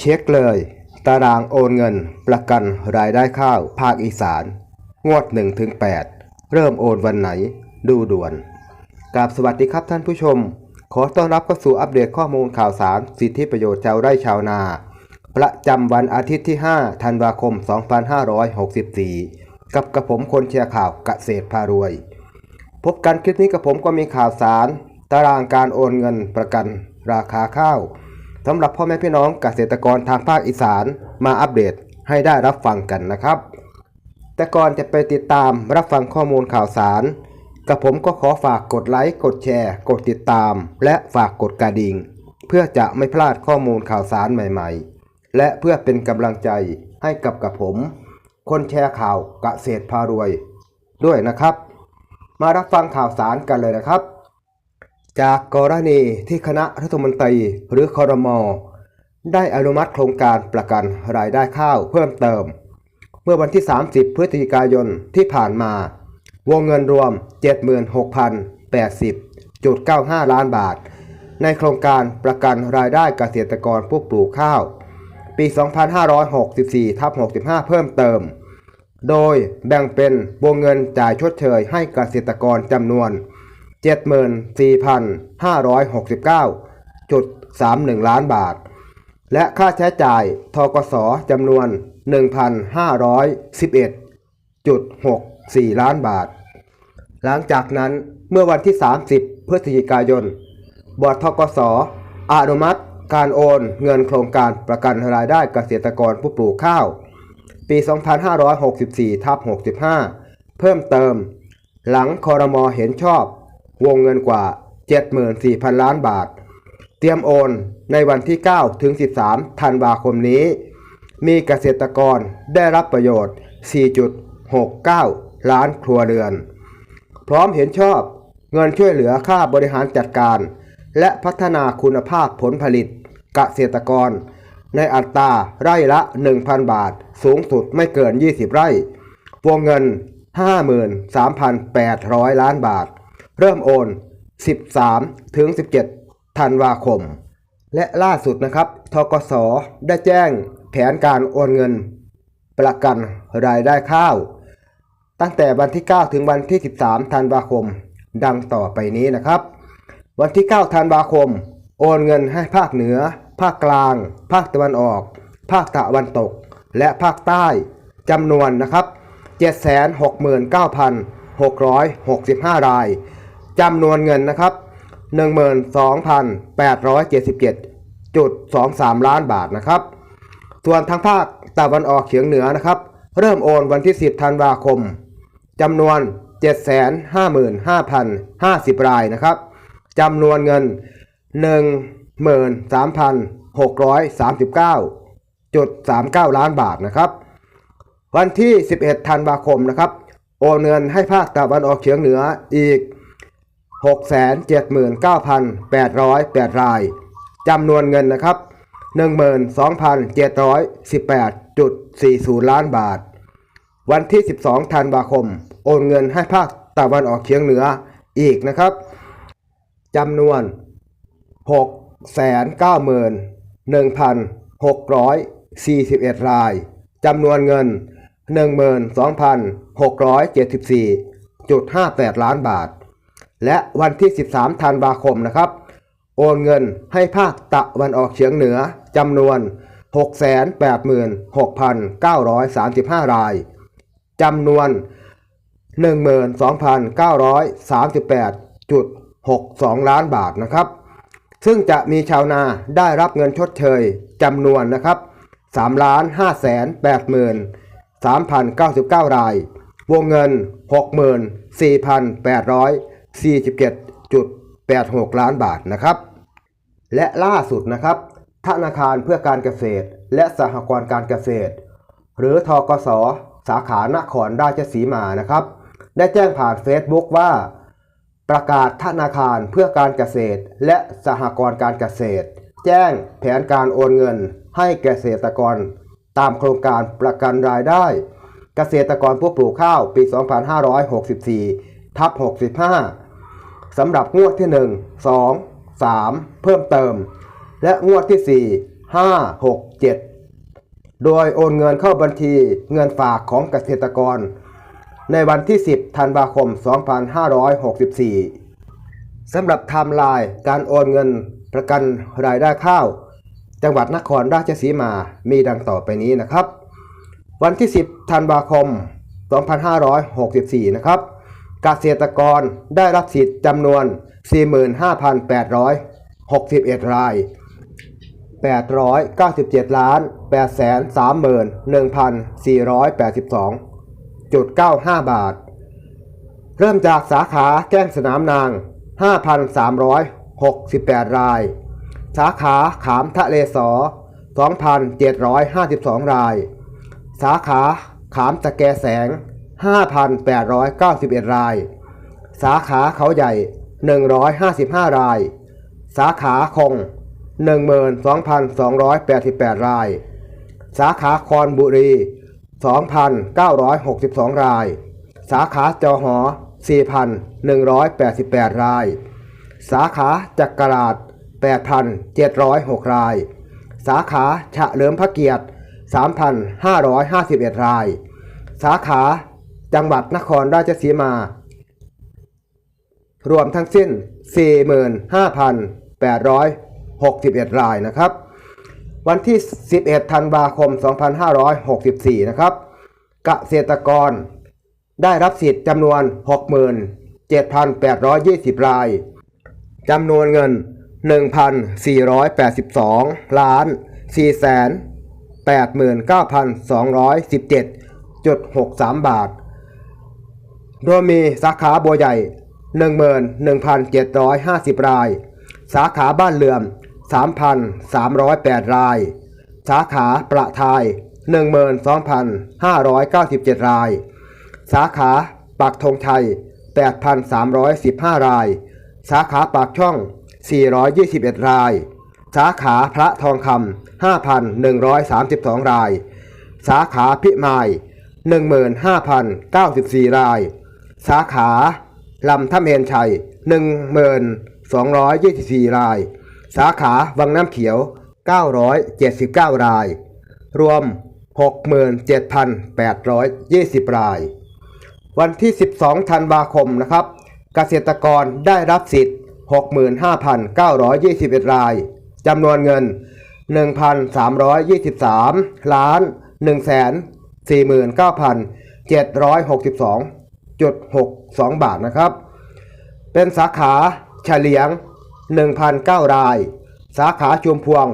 เช็คเลย ตารางโอนเงินประกันรายได้ข้าวภาคอีสาน งวด1-8เริ่มโอนวันไหน ดูด่วนกราบสวัสดีครับท่านผู้ชม ขอต้อนรับเข้าสู่อัปเดตข้อมูลข่าวสาร สิทธิประโยชน์ชาวไร่ชาวนา ประจำวันอาทิตย์ที่ 5 ธันวาคม 2564 กับกระผมคนเชียร์ข่าวเกษตรพารวย พบกันคลิปนี้กับผมก็มีข่าวสาร ตารางการโอนเงินประกัน ราคาข้าว สำหรับพ่อแม่พี่น้องเกษตรกรทางภาคอีสานมาอัปเดตให้ได้รับฟังกันนะครับ แต่ก่อนจะไปติดตามรับฟังข้อมูลข่าวสาร กับผมก็ขอฝากกดไลค์กดแชร์ กดติดตาม และฝากกดกระดิ่ง เพื่อจะไม่พลาดข้อมูลข่าวสารใหม่ ๆ และเพื่อเป็นกำลังใจให้กับกับผม คนแชร์ข่าวเกษตรพารวย ด้วยนะครับ มารับฟังข่าวสารกันเลยนะครับ จากกรณีที่คณะรัฐมนตรีหรือคอรมอได้อนุมัติโครงการประกันรายได้ข้าวเพิ่มเติม เมื่อวันที่ 30 พฤศจิกายนที่ผ่านมา วงเงินรวม 76,080.95 ล้านบาท ในโครงการประกันรายได้เกษตรกรผู้ปลูกข้าว ปี 2564ทับ65 เพิ่มเติม โดยแบ่งเป็นวงเงินจ่ายชดเชยให้เกษตรกรจำนวน 74,569.31 ล้านบาท และค่าใช้จ่ายทกสจำนวน 1,511.64 ล้านบาท หลังจากนั้นเมื่อวันที่ 30 พฤศจิกายน บอร์ดทกสอนุมัติการโอนเงินโครงการประกันรายได้เกษตรกรผู้ปลูกข้าว ปี 2564ทับ65 เพิ่มเติม หลังคอรมอเห็นชอบ วงเงินกว่า 74,000 ล้านบาท เตรียมโอนในวันที่ 9 ถึง 13 ธันวาคมนี้ มีเกษตรกรได้รับประโยชน์ 4.69 ล้านครัวเรือน พร้อมเห็นชอบเงินช่วยเหลือค่าบริหารจัดการ และพัฒนาคุณภาพผลผลิตเกษตรกร ในอัตราไร่ละ 1,000 บาท สูงสุดไม่เกิน 20 ไร่ วงเงิน 53,800 ล้านบาท เริ่มโอน 13 ถึง 17 ธันวาคม และล่าสุดนะครับทกสได้แจ้งแผนการโอนเงิน ประกันรายได้ข้าว ตั้งแต่วันที่ 9 ถึงวันที่ 13 ธันวาคม ดังต่อไปนี้นะครับ วันที่ 9 ธันวาคม โอนเงินให้ภาคเหนือ ภาคกลาง ภาคตะวันออก ภาคตะวันตก และภาคใต้จำนวนนะครับ 769,665 ราย จำนวนเงินนะครับ 12,877.23 ล้านบาทนะครับ ส่วนทางภาคตะวันออกเฉียงเหนือนะครับ เริ่มโอนวันที่ 10 ธันวาคมจำนวน 755,050 รายนะครับจำนวนเงิน 13,639.39 ล้านบาทนะครับ วันที่ 11 ธันวาคมนะครับ โอนเงินให้ภาคตะวันออกเฉียงเหนืออีก 679,808 รายจำนวนเงินนะครับ 12,718.40 ล้านบาท วันที่ 12 ธันวาคม โอนเงินให้ภาคตะวันออกเฉียงเหนืออีกนะครับจำนวน 691,641 รายจำนวนเงิน 12,674.58 ล้านบาท และวันที่ 13 ธันวาคมนะครับ โอนเงินให้ภาคตะวันออกเฉียงเหนือจำนวน 686,935 รายจำนวน 12,938.62 ล้านบาทนะครับ ซึ่งจะมีชาวนาได้รับเงินชดเชยจำนวนนะครับ3ล้าน5แสน8หมื่น3,099 ราย วงเงิน 47.86 ล้านบาทนะครับ และล่าสุดนะครับ ธนาคารเพื่อการเกษตร และสหกรณ์การเกษตร หรือทกสสาขานครราชสีมานะครับ ได้แจ้งผ่าน Facebook ว่า ประกาศธนาคารเพื่อการเกษตร และสหกรณ์การเกษตร แจ้งแผนการโอนเงินให้เกษตรกร ตามโครงการประกันรายได้ เกษตรกรผู้ปลูกข้าวปี 2564ทับ65 สำหรับงวดที่ 1 2 3 เพิ่มเติม และงวดที่567 โดยโอนเงินเข้าบัญชีเงินฝากของเกษตรกร ในวันที่ 10 ธันวาคม 2564 สำหรับไทม์ไลน์การโอนเงินประกันรายได้ข้าว จังหวัดนครราชสีมามีดังต่อไปนี้นะครับ วันที่ 10 ธันวาคม 2564 นะครับ เกษตรกรได้รับสิทธิ์จำนวน 45,861 ราย 897ล้าน831,482.95 บาท เริ่มจากสาขาแก้งสนามนาง 5,368 ราย สาขาขามทะเลสอ 2,752 ราย สาขาขามตะแกแสง 5,891 ราย สาขาเขาใหญ่ 155 ราย สาขาคง 12,288 ราย สาขาคอนบุรี 2,962 ราย สาขาจอหอ 4,188 ราย สาขาจักราช 8,706 ราย สาขาฉะเลิมพระเกียรติ 3,551 ราย สาขา จังหวัดนครราชสีมา รวมทั้งสิ้น 45,861 รายนะครับ วันที่ 11 ธันวาคม 2564 นะครับเกษตรกรได้รับสิทธิ์จำนวน 67,820 รายจำนวนเงิน 1,482 ล้าน 489,217.63บาท โดยมีสาขาบัวใหญ่ 11,750 ราย สาขาบ้านเรือม 3,308 ราย สาขาประทาย 12,597 ราย สาขาปากธงชัย 8,315 ราย สาขาปากช่อง 421 ราย สาขาพระทองคำ 5,132 ราย สาขาพิมาย 15,094 ราย สาขาลำท่าเมนชัย 1,224 ราย สาขาวังน้ำเขียว 979 ราย รวม 67,820 ราย วันที่ 12 ธันวาคมนะครับ เกษตรกรได้รับสิทธิ์ 65,921 ราย จำนวนเงิน 1,323 ล้าน 1,49,762 149,762.62 บาทนะครับ เป็นสาขาเฉลียง 1,009 ราย สาขาชุมพวง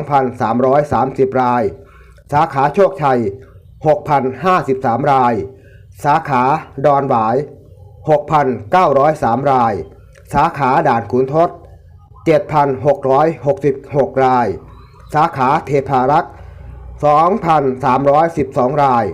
12,330 ราย สาขาโชคชัย 6,053 ราย สาขาดอนหวาย 6,903 ราย สาขาด่านขุนทด7,666 ราย สาขาเทพารักษ์ 2,312 ราย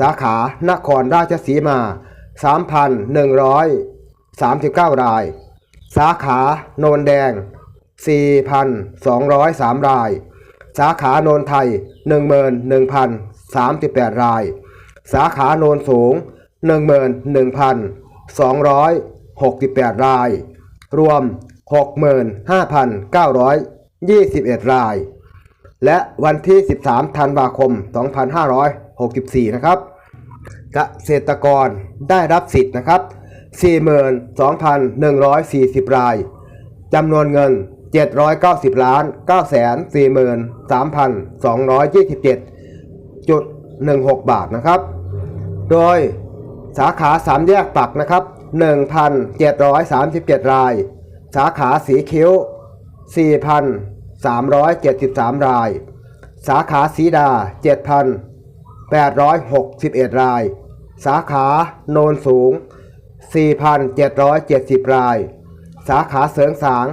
สาขานครราชสีมา 3,139 ราย สาขาโนนแดง 4,203 ราย สาขาโนนไทย 11,038 ราย สาขาโนนสูง 11,268 ราย รวม 65,921 ราย และวันที่ 13 ธันวาคม 2500 64 นะครับเกษตรกรได้รับสิทธิ์นะครับ 42,140 รายจำนวนเงิน 790 ล้าน 943,227.16 บาทนะครับ โดยสาขาสามแยกปักนะครับ 1,737 ราย สาขาสีคิ้ว 4,373 ราย สาขาสีดา 7,000 861 ราย สาขาโนนสูง 4,770 ราย สาขาเสริงสาง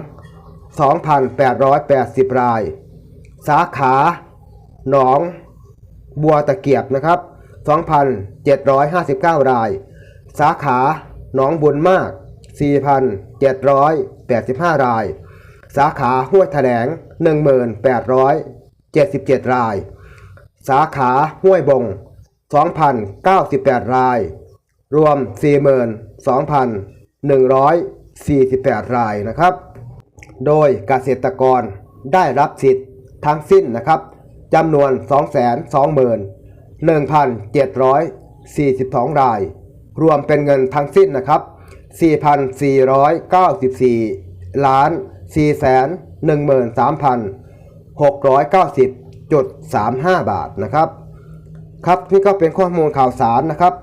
2,880 ราย สาขาหนองบัวตะเกียบนะครับ 2,759 ราย สาขาหนองบุญมาก 4,785 ราย สาขาห้วยแถลง 1,877 ราย สาขาห้วยบง 2,098 ราย รวม 42,148 รายนะครับ โดยเกษตรกรได้รับสิทธิ์ทั้งสิ้นนะครับจำนวน 221,742 ราย รวมเป็นเงินทั้งสิ้นนะครับ 4,494 ล้าน 413,690 1.35 บาทนะครับ ครับนี่ก็เป็นข้อมูลข่าวสารนะครับ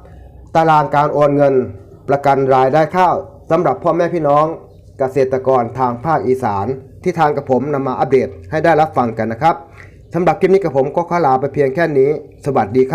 ตารางการโอนเงินประกันรายได้ข้าวสำหรับพ่อแม่พี่น้องเกษตรกรทางภาคอีสานที่ทางกับผมนำมาอัปเดตให้ได้รับฟังกันนะครับสำหรับคลิปนี้กับผมก็ขอลาไปเพียงแค่นี้ สวัสดีครับ